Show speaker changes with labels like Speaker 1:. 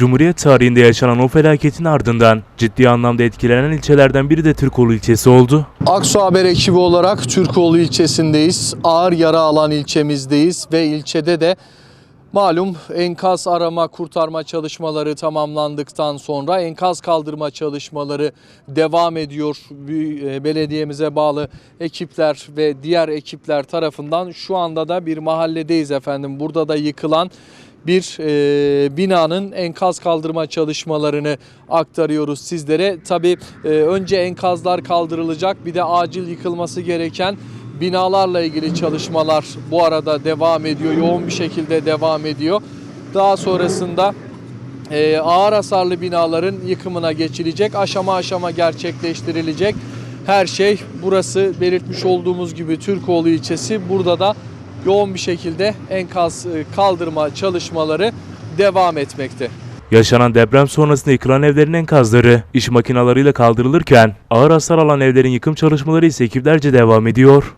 Speaker 1: Cumhuriyet tarihinde yaşanan o felaketin ardından ciddi anlamda etkilenen ilçelerden biri de Türkoğlu ilçesi oldu.
Speaker 2: Aksu Haber ekibi olarak Türkoğlu ilçesindeyiz. Ağır yara alan ilçemizdeyiz ve ilçede de malum enkaz arama kurtarma çalışmaları tamamlandıktan sonra enkaz kaldırma çalışmaları devam ediyor. E, Belediyemize bağlı ekipler ve diğer ekipler tarafından şu anda da bir mahalledeyiz efendim. Burada da yıkılan bir e, binanın enkaz kaldırma çalışmalarını aktarıyoruz sizlere. Tabii e, önce enkazlar kaldırılacak bir de acil yıkılması gereken binalarla ilgili çalışmalar bu arada devam ediyor. Yoğun bir şekilde devam ediyor. Daha sonrasında e, ağır hasarlı binaların yıkımına geçilecek. Aşama aşama gerçekleştirilecek. Her şey burası belirtmiş olduğumuz gibi Türkoğlu ilçesi. Burada da yoğun bir şekilde enkaz e, kaldırma çalışmaları devam etmekte.
Speaker 1: Yaşanan deprem sonrasında yıkılan evlerin enkazları iş makinalarıyla kaldırılırken ağır hasar alan evlerin yıkım çalışmaları ise ekiplerce devam ediyor.